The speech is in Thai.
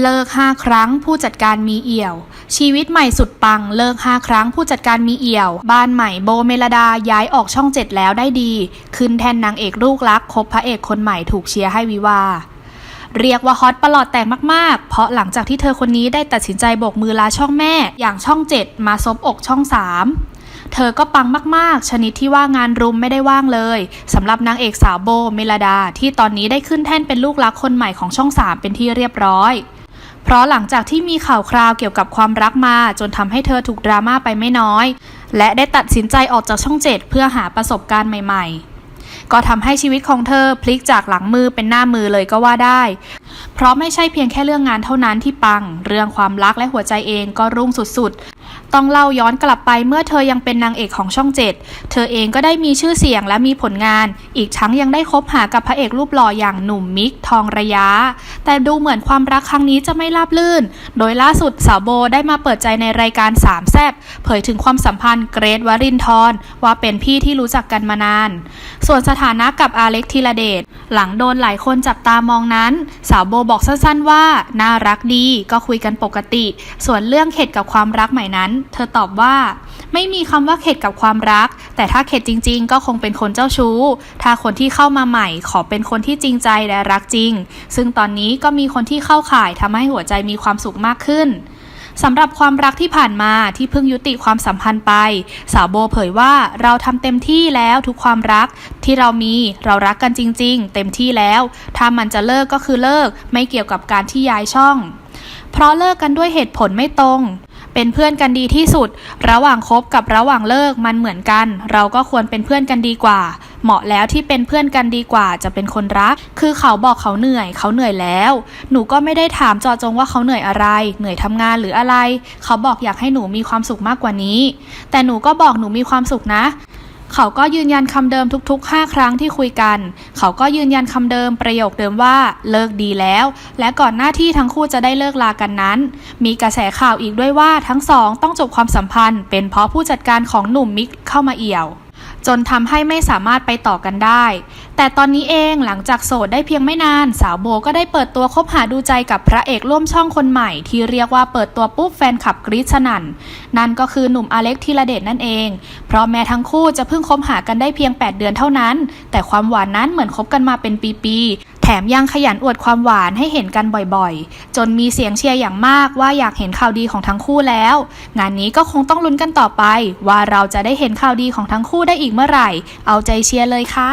เลิก 5 ครั้งผู้จัดการมีเอี่ยว ชีวิตใหม่สุดปัง เลิก 5 ครั้งผู้จัดการมีเอี่ยว บ้านใหม่โบเมลดาย้ายออกช่องเจ็ดแล้วได้ดี ขึ้นแทนนางเอกลูกรักคบพระเอกคนใหม่ถูกเชียร์ให้วิวาเรียกว่าฮอตประหลอดแตกมาก ๆ เพราะหลังจากที่เธอคนนี้ได้ตัดสินใจโบกมือลาช่องแม่ อย่างช่อง 7 มาซบอกช่อง 3 เธอก็ปังมาก ๆ ชนิดที่ว่างานรุมไม่ได้ว่างเลยสำหรับนางเอกสาวโบเมลดาที่ตอนนี้ได้ขึ้นแท่นเป็นลูกรักคนใหม่ของช่อง 3 เป็นที่เรียบร้อย ราะหลังจากที่มีข่าวคราวเกี่ยวกับความรักมา จนทำให้เธอถูกดราม่าไปไม่น้อย และได้ตัดสินใจออกจากช่องเจ็ดเพื่อหาประสบการณ์ใหม่ ๆก็ทำให้ชีวิตของเธอพลิกจากหลังมือเป็นหน้ามือเลยก็ว่าได้ เพราะไม่ใช่เพียงแค่เรื่องงานเท่านั้นที่ปัง เรื่องความรักและหัวใจเองก็รุ่งสุดๆต้องเล่าย้อนกลับไปเมื่อเธอยังเป็นนางเอกของช่องเจ็ดเธอเองก็ได้มีชื่อเสียงและมีผลงาน อีกทั้งยังได้คบหากับพระเอกรูปหล่ออย่างหนุ่มมิกทองระยะ แต่ดูเหมือนความรักครั้งนี้จะไม่ราบลื่น โดยล่าสุดสาวโบได้มาเปิดใจในรายการสามแซบเผยถึงความสัมพันธ์เกรทวรินทร์ว่าเป็นพี่ที่รู้จักกันมานาน ส่วนสถานะกับอาเล็กธีระเดชหลังโดนหลายคนจับตามองนั้น สาวโบบอกสั้นๆว่าน่ารักดีก็คุยกันปกติ ส่วนเรื่องเข็ดกับความรักใหม่นั้น เธอตอบว่า ไม่มีคำว่าเข็ดกับความรัก แต่ถ้าเข็ดจริง ๆ ก็คงเป็นคนเจ้าชู้ ถ้าคนที่เข้ามาใหม่ขอเป็นคนที่จริงใจและรักจริง ซึ่งตอนนี้ก็มีคนที่เข้าข่ายทำให้หัวใจมีความสุขมากขึ้นสำหรับความรักที่ผ่านมาที่เพิ่งยุติความสัมพันธ์ไป สาวโบเผยว่าเราทำเต็มที่แล้วทุกความรักที่เรามีเรารักกันจริง ๆ เต็มที่แล้ว ถ้ามันจะเลิกก็คือเลิก ไม่เกี่ยวกับการที่ย้ายช่อง เพราะเลิกกันด้วยเหตุผลไม่ตรง เป็นเพื่อนกันดีที่สุด ระหว่างคบกับระหว่างเลิกมันเหมือนกัน เราก็ควรเป็นเพื่อนกันดีกว่า เหมาะแล้วที่เป็นเพื่อนกันดีกว่าจะเป็นคนรัก คือเขาบอกเขาเหนื่อย เขาเหนื่อยแล้ว หนูก็ไม่ได้ถามเจาะจงว่าเขาเหนื่อยอะไร เหนื่อยทำงานหรืออะไร เขาบอกอยากให้หนูมีความสุขมากกว่านี้ แต่หนูก็บอกหนูมีความสุขนะ เขาก็ยืนยันคำเดิมทุกๆ 5 ครั้งที่คุยกัน เขาก็ยืนยันคำเดิมประโยคเดิมว่าเลิกดีแล้ว และก่อนหน้าที่ทั้งคู่จะได้เลิกลากันนั้น มีกระแสข่าวอีกด้วยว่าทั้งสองต้องจบความสัมพันธ์ เป็นเพราะผู้จัดการของหนุ่มมิกเข้ามาเอี่ยวจนทำให้ไม่สามารถไปต่อกันได้ แต่ตอนนี้เองหลังจากโสดได้เพียงไม่นาน สาวโบก็ได้เปิดตัวคบหาดูใจกับพระเอกร่วมช่องคนใหม่ ที่เรียกว่าเปิดตัวปุ๊บแฟนคลับกรี๊ดสนั่น นั่นก็คือหนุ่มอเล็กธีระเดชนั่นเอง เพราะแม้ทั้งคู่จะเพิ่งคบหากันได้เพียง 8 เดือนเท่านั้น แต่ความหวานนั้นเหมือนคบกันมาเป็นปีๆแถมยังขยันอวดความหวานให้เห็นกันบ่อยๆ จนมีเสียงเชียร์อย่างมากว่าอยากเห็นข่าวดีของทั้งคู่แล้ว งานนี้ก็คงต้องลุ้นกันต่อไป ว่าเราจะได้เห็นข่าวดีของทั้งคู่ได้อีกเมื่อไหร่ เอาใจเชียร์เลยค่ะ